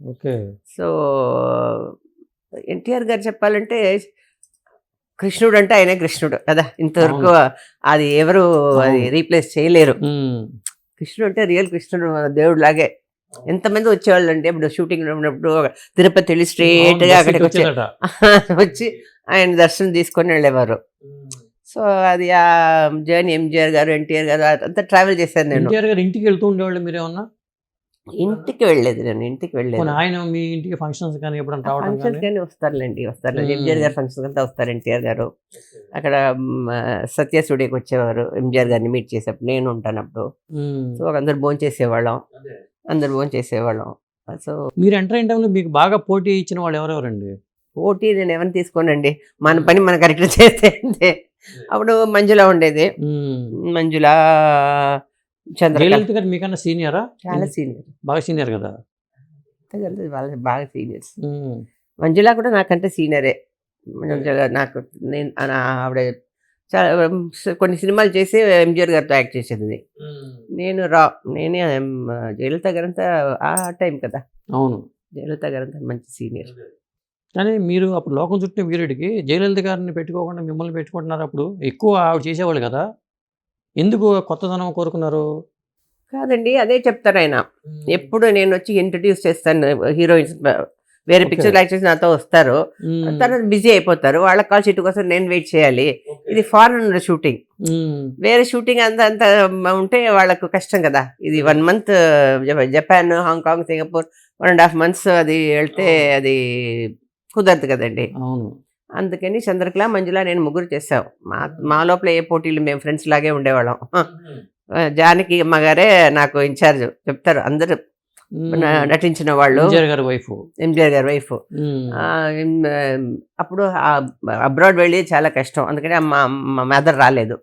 Okay. So NTR గారు చెప్పాలంటే కృష్ణుడు అంటే ఆయనే కృష్ణుడు కదా. ఇంతవరకు అది ఎవరు అది. రీప్లేస్ చేయలేరు. కృష్ణుడు అంటే రియల్ కృష్ణుడు దేవుడు లాగే ఎంతమంది వచ్చేవాళ్ళు అంటే ఇప్పుడు షూటింగ్ ఉన్నప్పుడు తిరుపతి వెళ్ళి స్ట్రేట్గా బస్సు అక్కడికి వచ్చి. వచ్చి ఆయన దర్శనం తీసుకొని వెళ్ళేవారు. సో అది ఆ జర్నీ ఎంజిఆర్ గారు ఎన్టీఆర్ గారు అంతా ట్రావెల్ చేశాను నేను. ఎన్టీఆర్ గారు ఇంటికి వెళ్తూ ఉండేవాళ్ళు మీరు ఏమన్నా ఇంటికి వెళ్ళలేదు నేను ఇంటికి వెళ్ళలేదు ఆయన మీ ఇంటికి ఫంక్షన్స్ కానీ ఎప్పుడైనా రావడం ఫంక్షన్స్ కానీ? వస్తారులేండి వస్తారు. ఎంజిఆర్ గారు ఫంక్షన్స్ అంతా వస్తారు ఎన్టీఆర్ గారు. అక్కడ సత్య స్టూడియోకి వచ్చేవారు ఎంజిఆర్ గారిని మీట్ చేసేప్పుడు. నేను ఉంటాను అప్పుడు. సో అందరు భోజనం చేసేవాళ్ళం. అందరు భోజనం చేసేవాళ్ళం. సో మీరు ఎంటర్ అయిన టైంలో మీకు బాగా పోటీ ఇచ్చిన వాళ్ళు ఎవరెవరండి? పోటీ నేను ఎవరిని తీసుకోనండి. మన పని మనం కరెక్ట్ చేస్తే అప్పుడు మంజుల ఉండేది. మంజుల జయలలిత గారు మీకన్నా సీనియరా? చాలా సీనియర్. బాగా సీనియర్ కదా? వాళ్ళ బాగా సీనియర్స్. మంజుల కూడా నాకంటే సీనియరే. మంజుల నాకు నేను ఆవిడ చాలా కొన్ని సినిమాలు చేసి ఎంజిఆర్ గారితో యాక్ట్ చేసేది. నేను రా నేనే జయలలిత గారంతా ఆ టైం కదా. అవును. జయలలిత గారంతా మంచి సీనియర్. కానీ మీరు అప్పుడు లోకం చుట్టిన వీరుడికి జయలలిత గారిని పెట్టుకోకుండా మిమ్మల్ని పెట్టుకుంటున్నారు అప్పుడు ఎక్కువ ఆవిడ చేసేవాళ్ళు కదా? ఎందుకు కొత్తదనం కోరుకున్నారు? కాదండి అదే చెప్తారు ఆయన. ఎప్పుడు నేను వచ్చి ఇంట్రడ్యూస్ చేస్తాను హీరోయిన్స్ వేరే. పిక్చర్ యాక్ట్ చేసి నాతో వస్తారు. తర్వాత బిజీ అయిపోతారు. వాళ్ళ కాల్ షీట్ కోసం నేను వెయిట్ చేయాలి. ఇది ఫారెన్ షూటింగ్. వేరే షూటింగ్ అంత అంత ఉంటే వాళ్ళకు కష్టం కదా. ఇది one month Japan Hong Kong Singapore one and half months అది వెళ్తే అది కుదరదు కదండి. అవును. అందుకని చంద్రకళ మంజుల నేను ముగ్గురు చేసాం మా మా లోపల ఏ పోటీలు మేము ఫ్రెండ్స్ లాగే ఉండేవాళ్ళం. జానకి అమ్మగారే నాకు ఇన్ఛార్జ్ చెప్తారు అందరూ. నటించిన వాళ్ళు. ఎన్టీఆర్ గారి వైఫ్. ఎంజిఆర్ గారి వైఫ్. అప్పుడు అబ్రాడ్ వెళ్ళి చాలా కష్టం. అందుకని మా మా మదర్ రాలేదు.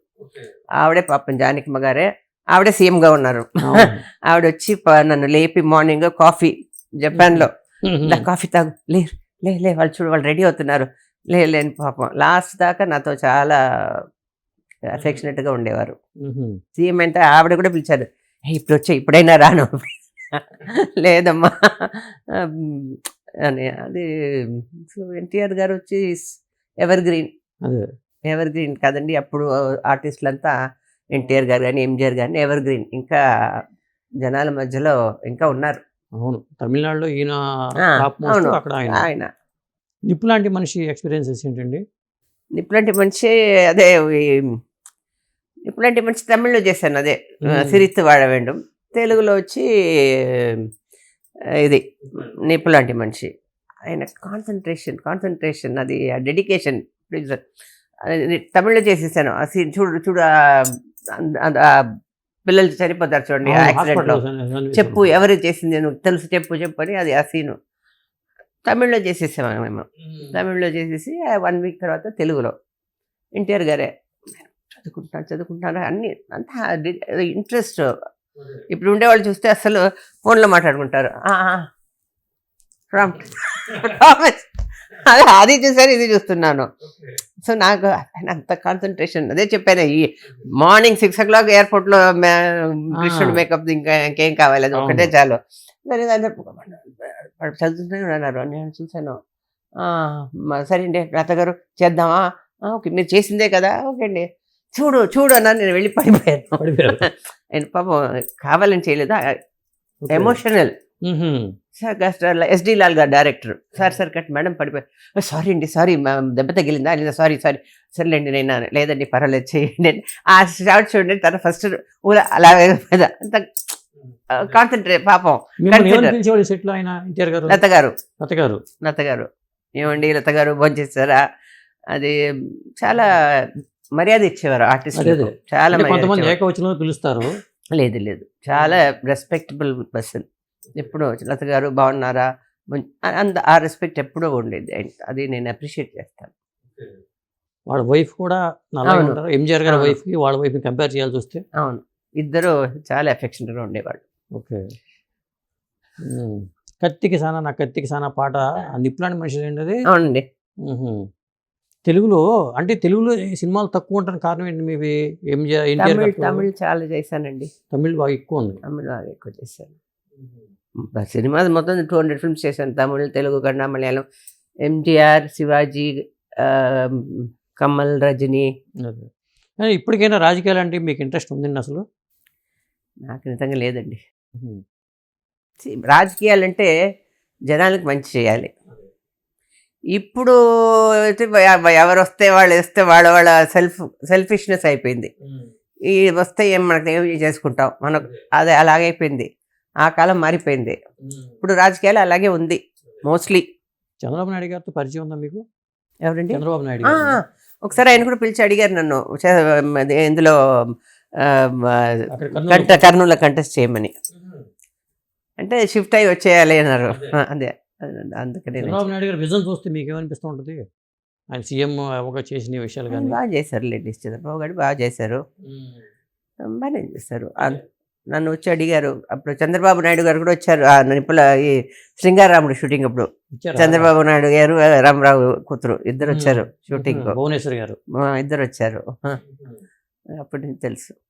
ఆవిడే పాపం జానకి గారే. ఆవిడే సీఎం గా ఉన్నారు ఆవిడ వచ్చి నన్ను లేపి మార్నింగ్ కాఫీ జపాన్లో "దా, కాఫీ తాగు. లే లే లే వాళ్ళు చూడు వాళ్ళు రెడీ అవుతున్నారు. లే లేని పాపం. లాస్ట్ దాకా నాతో చాలా అఫెక్షనేట్గా ఉండేవారు. సీఎం అంటే ఆవిడ కూడా పిలిచారు "ఏ, ఇప్పుడు వచ్చే ఇప్పుడైనా రాను. లేదమ్మా. అని అది సో ఎన్టీఆర్ గారు వచ్చి ఎవర్ గ్రీన్ ఎవర్ గ్రీన్ కదండి అప్పుడు ఆర్టిస్టులంతా ఎన్టీఆర్ గారు కానీ ఎంజిఆర్ కానీ ఎవర్ గ్రీన్ ఇంకా జనాల మధ్యలో ఇంకా ఉన్నారు. అవును. తమిళనాడులో ఈయన ఆయన. నిప్పు లాంటి మనిషి ఎక్స్పీరియన్సెస్ ఏంటండి? ఇప్పుడంటే మనిషి అదే ఇప్పుడంటే మనిషి తమిళ్ళో చేశాను అదే. సిరిత్ వాడవేండం. తెలుగులో వచ్చి ఇది నిప్పు లాంటి మనిషి. ఆయన కాన్సన్ట్రేషన్ కాన్సన్ట్రేషన్ అది డెడికేషన్ తమిళ్ళో చేసేసాను. ఆ సీన్ చూడు చూడు పిల్లలు చనిపోతారు చూడండి అవును, యాక్సిడెంట్లో. hospitals అన్ని- అన్ని చెప్పు ఎవరు చేసింది నువ్వు తెలుసు చెప్పు చెప్పు అని అది ఆ సీను. తమిళ్ళో చేసేసాము మేము. తమిళ్ళో చేసేసి వన్ వీక్ తర్వాత తెలుగులో. ఎన్టీఆర్ గారే. చదువుకుంటాను చదువుకుంటాను అన్ని అంత ఇంట్రెస్ట్. ఇప్పుడు ఉండేవాళ్ళు చూస్తే అసలు ఫోన్లో మాట్లాడుకుంటారు. అదే అది చూసాను ఇది చూస్తున్నాను. సో నాకు అంత కాన్సన్ట్రేషన్ అదే చెప్పాను ఈ మార్నింగ్ సిక్స్ ఓ క్లాక్ ఎయిర్పోర్ట్లో మే- కృష్ణుడు మేకప్ ఇంకా ఇంకేం కావాలి అది ఒకటే. చాలు. సరే దాన్ని వాడు చదువుతూనే ఉన్నారు నేను చూశాను. "ఆ, మ- సరే అండి లత గారు చేద్దామా? "ఆ, ఓకే మీరు చేసిందే కదా ఓకే అండి చూడు చూడు అన్నా నేను వెళ్ళి పడిపోయాను. పడిపోయారు. ఆయన పాపం కావాలని చేయలేదు. ఎమోషనల్. సార్ ఎస్డి లాల్ గారు director. Sir sir cut madam పడిపోయి సారీ అండి సారీ దెబ్బ తగిలిందా? లేదా సారీ సారీ. సర్లేండి నేను లేదండి పర్వాలేదు చేయండి. ఆ షార్ట్ చూడండి తన ఫస్ట్ అలా అంత కాన్సన్ట్రేట్ పాపం. పిలిచేవాళ్ళు సెట్లో ఆయన? ఎన్టీఆర్ గారు? లత గారు. లత గారు. లత గారు. ఏమండి లత గారు భోంచేస్తారా? అది చాలా మర్యాద ఇచ్చేవారు ఆర్టిస్ట్. చాలా కొంతమంది. ఏకవచనంలో పిలుస్తారు. లేదు లేదు. చాలా రెస్పెక్టబుల్ పర్సన్ ఎప్పుడూ లత గారు బాగున్నారా? అంత ఆ రెస్పెక్ట్ ఎప్పుడూ ఉండేది. అది నేను అప్రిషియేట్ చేస్తాను. వాళ్ళ వైఫ్ కూడా ఎంజిఆర్ గారి అవును. వైఫ్కి వాళ్ళ వైఫ్ని కంపేర్ చేయాల్సి వస్తే అవును. ఇద్దరు చాలా ఎఫెక్షన్గా ఉండేవాళ్ళు. ఓకే. కత్తికి సానా నా కత్తికి సానా పాట నిప్పులాంటి మనిషి ఏంటి అది అవునండి. తెలుగులో అంటే తెలుగులో సినిమాలు తక్కువ ఉంటాను కారణం ఏంటి మీవి? ఎన్టీఆర్ తమిళ్? తమిళ్ చాలా చేశానండి. తమిళ్ బాగా ఎక్కువ ఉంది. తమిళ్ బాగా ఎక్కువ చేశాను. సినిమా మొత్తం టూ హండ్రెడ్ ఫిల్మ్స్ చేశాను. తమిళ్ తెలుగు కన్నడ మలయాళం. ఎంజిఆర్ శివాజీ కమల్ రజనీ. కానీ ఇప్పటికైనా రాజకీయాలు అంటే మీకు ఇంట్రెస్ట్ ఉందండి అసలు? నాకు నిజంగా లేదండి. సి- రాజకీయాలంటే జనాలకు మంచి చేయాలి. ఇప్పుడు ఎవరు వస్తే వాళ్ళు వస్తే వాళ్ళ వాళ్ళ సెల్ఫ్ సెల్ఫిష్నెస్ అయిపోయింది. ఈ వస్తే ఏం మనకు ఏం చేసుకుంటాం మనకు అదే అలాగైపోయింది ఆ కాలం మారిపోయింది. ఇప్పుడు రాజకీయాలు అలాగే ఉంది. మోస్ట్లీ. చంద్రబాబు నాయుడు గారితో పరిచయం ఉందా మీకు? ఎవరండి? చంద్రబాబు నాయుడు ఒకసారి ఆయన కూడా పిలిచి అడిగారు నన్ను. ఇందులో కంట కర్నూలు- కంటెస్ట్ చేయమని. అంటే షిఫ్ట్ అయ్యి వచ్చేయాలి అన్నారు. అదే. అందుకనే చంద్రబాబు నాయుడు గారు విజన్ చూస్తే మీకు ఏమనిపిస్తూ ఉంటుంది? ఆయన సీఎం ఒక చేసిన విషయాలు కానీ. బాగా చేశారు లేడీస్. చంద్రబాబు గారు బాగా చేశారు. బాగానే చేశారు. నన్ను వచ్చి అడిగారు. అప్పుడు చంద్రబాబు నాయుడు గారు కూడా వచ్చారు. నిపుల ఈ శృంగారాముడు షూటింగ్ అప్పుడు? చంద్రబాబు నాయుడు గారు రామరావు కూతురు ఇద్దరు వచ్చారు. షూటింగ్ భువనేశ్వర్ గారు. ఇద్దరు వచ్చారు. ఆ, అప్పుడు నాకు తెలుసు.